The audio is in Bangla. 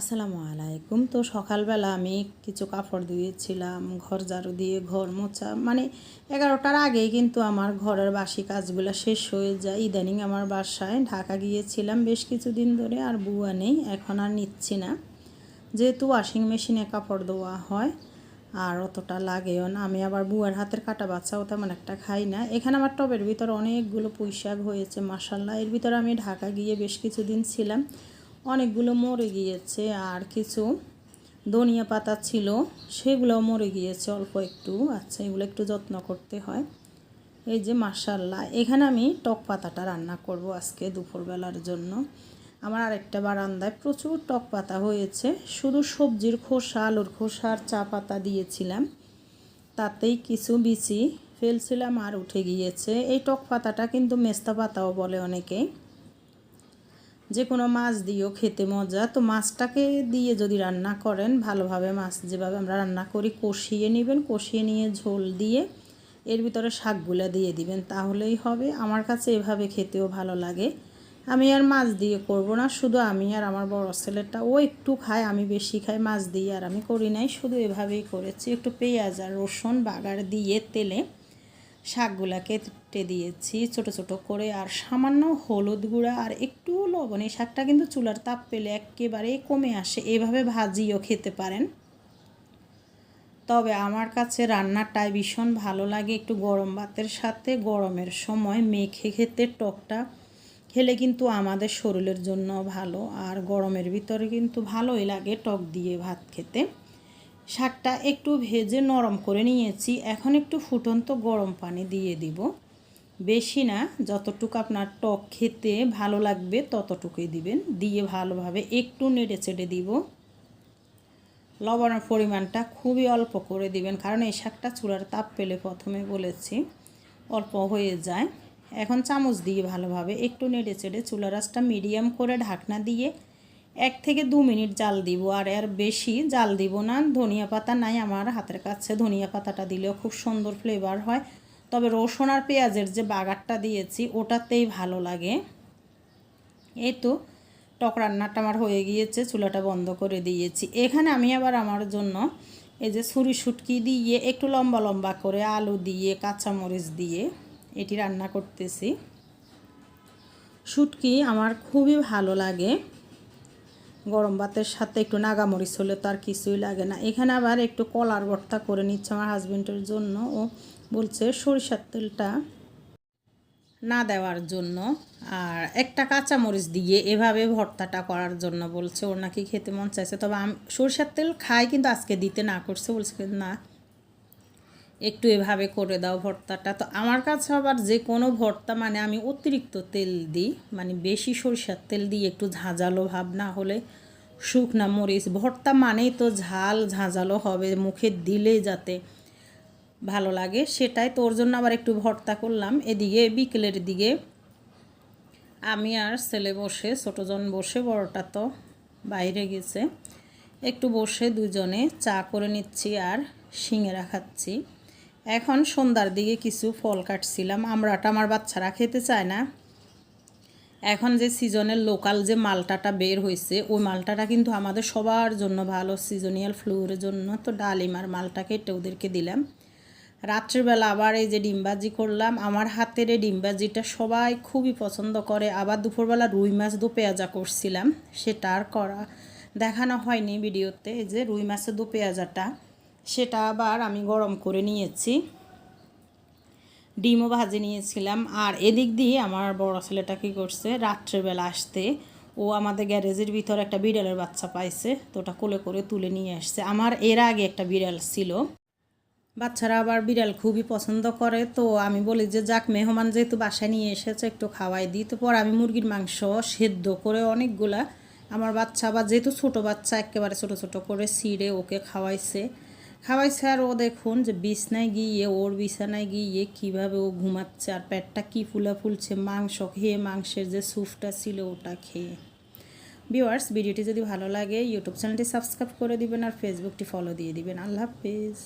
আসসালামু আলাইকুম। তো সকালবেলা আমি কিছু কাপড় দিয়েছিলাম, ঘর ঝাড়ু দিয়ে, ঘর মোছা মানে এগারোটার আগেই কিন্তু আমার ঘরের বাসি কাজগুলো শেষ হয়ে যায়। ইদানিং আমার বাসায় ঢাকা গিয়েছিলাম বেশ কিছুদিন ধরে আর বুয়া নেই, এখন আর নিচ্ছি না। যেহেতু ওয়াশিং মেশিনে কাপড় দেওয়া হয়, আর অতটা লাগেও না। আমি আবার বুয়ার হাতের কাটা বাচ্চাও তেমন একটা খাই না। এখানে আমার টবের ভিতরে অনেকগুলো পুঁই শাক হয়েছে মাসাল্লাহ এর ভিতরে আমি ঢাকা গিয়ে বেশ কিছুদিন ছিলাম। অনেকগুলো মরে গিয়েছে আর কিছু ধনিয়া পাতা ছিল, সেগুলোও মরে গিয়েছে অল্প একটু। আচ্ছা এগুলো একটু যত্ন করতে হয়। এই যে মার্শাল্লাহ এখানে আমি টক পাতাটা রান্না করব আজকে দুপুরবেলার জন্য। আমার আরেকটা বারান্দায় প্রচুর টক পাতা হয়েছে। শুধু সবজির খোসা, আলুর খোসা আর চা পাতা দিয়েছিলাম। তাতেই কিছু বিচি ফেলছিলাম আর উঠে গিয়েছে। এই টক পাতাটা কিন্তু মেস্তা পাতাও বলে অনেকে যে কোনো মাছ দিয়েও খেতে মজা। তো মাছটাকে দিয়ে যদি রান্না করেন, ভালোভাবে মাছ যেভাবে আমরা রান্না করি, কষিয়ে নেবেন, কষিয়ে নিয়ে ঝোল দিয়ে এর ভিতরে শাকগুলা দিয়ে দিবেন, তাহলেই হবে। আমার কাছে এভাবে খেতেও ভালো লাগে। আমি আর মাছ দিয়ে করব না, শুধু আমি আর আমার বড় ছেলেটা, ও একটু খায়, আমি বেশি খাই, মাছ দিয়ে আর আমি করি নাই, শুধু এভাবেই করেছি। একটু পেঁয়াজ আর রসুন বাগার দিয়ে তেলে শাকগুলা কেটে দিয়েছি, ছোট ছোট করে, আর সামান্য হলুদ গুঁড়া আর একটু লবণ। এই শাকটা কিন্তু চুলার তাপ পেলে একেবারে কমে আসে, এভাবে ভাজিও খেতে পারেন। তবে আমার কাছে রান্নাটাই ভীষণ ভালো লাগে, একটু গরম ভাতের সাথে গরমের সময় মেখে খেতে, টকটা খেলে কিন্তু আমাদের শরীরের জন্য ভালো, আর গরমের ভিতরে কিন্তু ভালোই লাগে টক দিয়ে ভাত খেতে। শাকটা একটু ভেজে নরম করে নিয়েছি। এখন একটু ফুটন্ত গরম পানি দিয়ে দিব। বেশি না, যতটুকু আপনার টক খেতে ভালো লাগবে ততটুকুই দিবেন। দিয়ে ভালোভাবে একটু নেড়ে চেড়ে দিব। লবণের পরিমাণটা খুবই অল্প করে দিবেন, কারণ এই শাকটা চুলার তাপ পেলে প্রথমে বলেছি অল্প হয়ে যায়। এখন চামচ দিয়ে ভালোভাবে একটু নেড়ে চেড়ে চুলার রাসটা মিডিয়াম করে ঢাকনা দিয়ে এক থেকে দু মিনিট জাল দিব, আর এর বেশি জাল দিব না। ধনিয়া পাতা নাই আমার হাতের কাছে, ধনিয়া পাতাটা দিলেও খুব সুন্দর ফ্লেভার হয়। তবে রসুন আর পেঁয়াজের যে বাগারটা দিয়েছি, ওটাতেই ভালো লাগে। এই তো, টক রান্নাটা আমার হয়ে গিয়েছে, চুলাটা বন্ধ করে দিয়েছি। এখানে আমি আবার আমার জন্য এই যে ছুরি সুটকি দিয়ে একটু লম্বা লম্বা করে আলু দিয়ে, কাঁচামরিচ দিয়ে এটি রান্না করতেছি। শুটকি আমার খুবই ভালো লাগে। গরম ভাতের সাথে একটু নাগামরিচ হলে তো আর কিছুই লাগে না। এখানে আবার একটু কলার ভর্তা করে নিচ্ছে আমার হাজব্যান্ডের জন্য। ও বলছে সরিষার তেলটা না দেওয়ার জন্য আর একটা কাঁচামরিচ দিয়ে এভাবে ভর্তাটা করার জন্য বলছে। ওর নাকি খেতে মন চাইছে। তবে আমি সরিষার তেল খাই কিন্তু আজকে দিতে না করছে। বলছে না একটু এভাবে করে দাও ভর্তাটা। তো আমার কাছে আবার যে কোনো ভর্তা মানে আমি অতিরিক্ত তেল দিই মানে বেশি সরিষার তেল দিই, একটু ঝাঁঝালো ভাব না হলে শুকনা মরিচ। ভর্তা মানেই তো ঝাল, ঝাঁঝালো হবে মুখে দিলে যাতে ভালো লাগে, সেটাই তোর জন্য আবার একটু ভর্তা করলাম। এদিকে বিকেলের দিকে আমি আর ছেলে বসে ছোটোজন বসে, বড়টা তো বাইরে গেছে। একটু বসে দুজনে চা করে নিচ্ছি আর শিঙেরা খাচ্ছি। এখন সন্ধ্যার দিকে কিছু ফল কাটছিলাম আমরাটা আমার বাচ্চারা খেতে চায় না। এখন যে সিজনের লোকাল যে মালটাটা বের হয়েছে, ওই মালটাটা কিন্তু আমাদের সবার জন্য ভালো, সিজনিয়াল ফ্লুর জন্য। তো ডালিমার মালটা কেটে ওদেরকে দিলাম। রাত্রিবেলা আবার এই যে ডিমবাজি করলাম, আমার হাতের এই ডিমবাজিটা সবাই খুবই পছন্দ করে। আবার দুপুরবেলা রুই মাছ দু পেঁয়াজা করছিলাম, সেটা আর করা দেখানো হয়নি ভিডিওতে, এই যে রুই মাছের দু পেঁয়াজাটা। সেটা আবার আমি গরম করে নিয়েছি। ডিমও ভাজে নিয়েছিলাম। আর এদিক দিয়ে আমার বড় ছেলেটা কী করছে, রাত্রেবেলা আসতে ও আমাদের গ্যারেজের ভিতর একটা বিড়ালের বাচ্চা পাইছে, তো ওটা কোলে করে তুলে নিয়ে আসছে। আমার এর আগে একটা বিড়াল ছিল। বাচ্চারা আবার বিড়াল খুবই পছন্দ করে, তো আমি বলি যে, যাক, মেহমান যেহেতু বাসায় নিয়ে এসেছে, একটু খাওয়াই দিই। তো পর আমি মুরগির মাংস সেদ্ধ করে অনেকগুলা আমার বাচ্চা আবার যেহেতু ছোটো বাচ্চা, একেবারে ছোটো ছোটো করে ছিঁড়ে ওকে খাওয়াইছে। খাওয়াইছে স্যার, ও দেখুন যে বিছনায় গিয়ে, ওর বিছানায় গিয়ে কীভাবে ও ঘুমাচ্ছে আর পেটটা কী ফুলা ফুলছে, মাংস খেয়ে, মাংসের যে স্যুপটা ছিল ওটা খেয়ে। ভিওয়ার্স ভিডিওটি যদি ভালো লাগে, ইউটিউব চ্যানেলটি সাবস্ক্রাইব করে দিবেন আর ফেসবুকটি ফলো দিয়ে দিবেন। আল্লাহ হাফিজ।